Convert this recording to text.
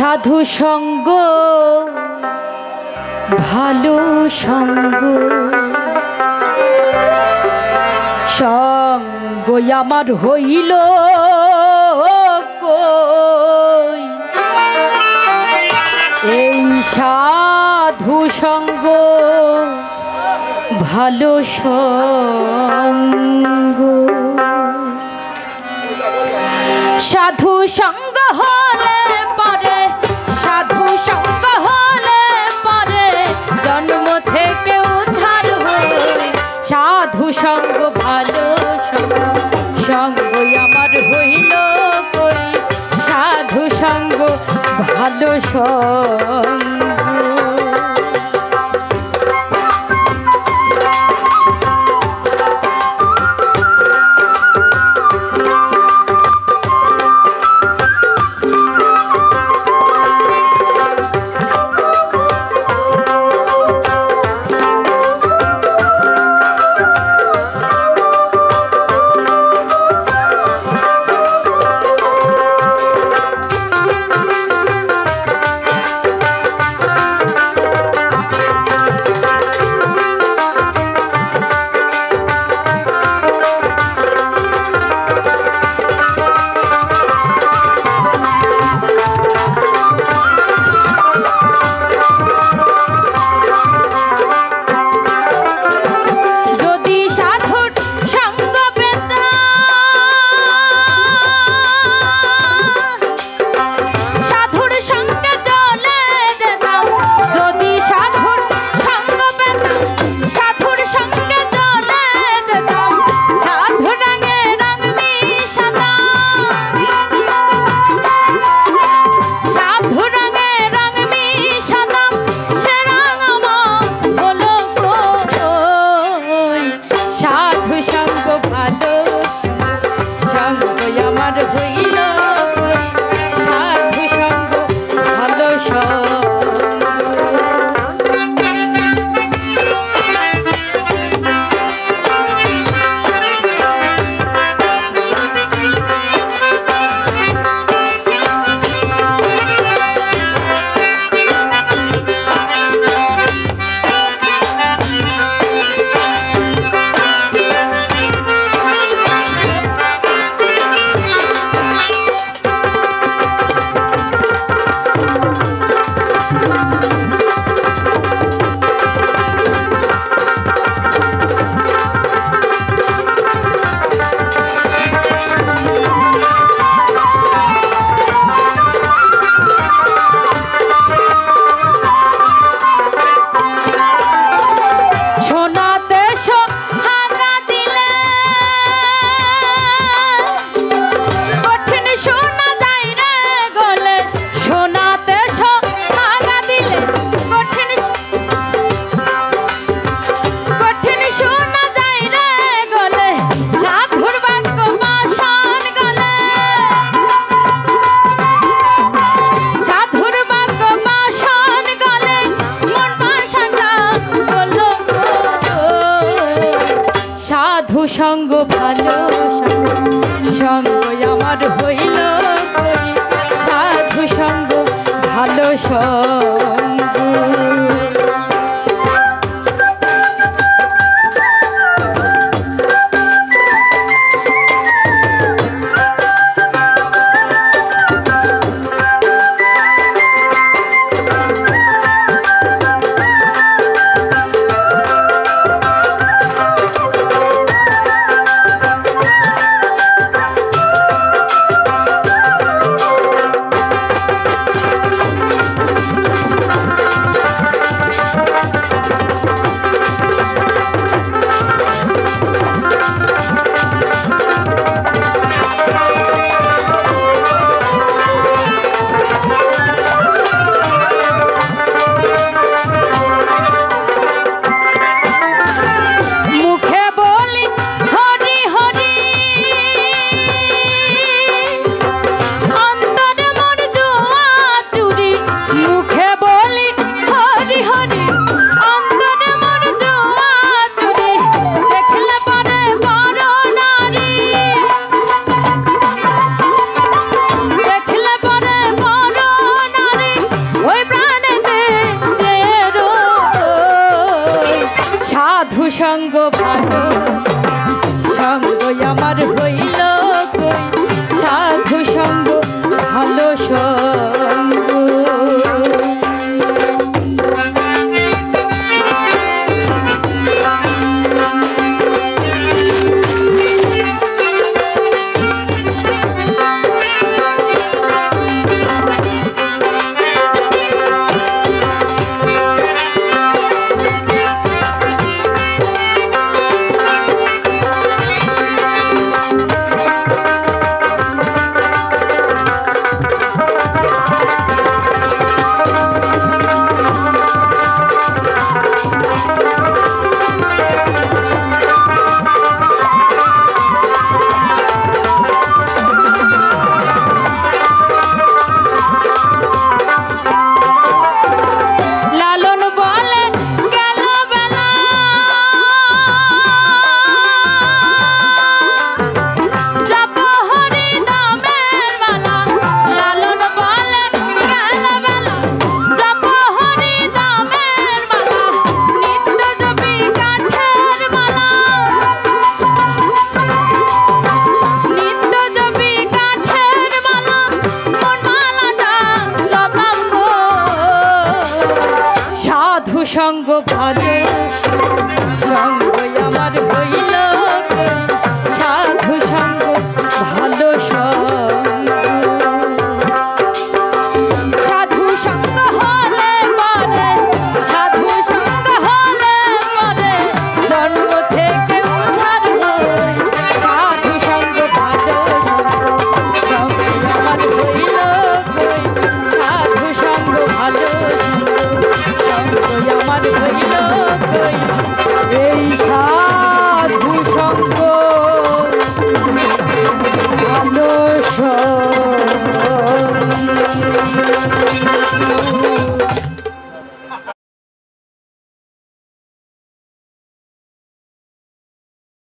সাধু সঙ্গ, ভালো সঙ্গ। সঙ্গ আমার হইল এই সাধু সঙ্গ, ভালো সঙ্গ। সাধু সঙ্গ হলে আমার হইল কই? সাধু সঙ্গ ভালো সঙ্গ। সঙ্গ ভালো সঙ্গ সঙ্গ আমার হইল সাধু সঙ্গ ভালো সঙ্গ। সঙ্গ ভালো সঙ্গ আমার হইল সাধু সঙ্গ ভালো সঙ্গ। সঙ্গ ভালো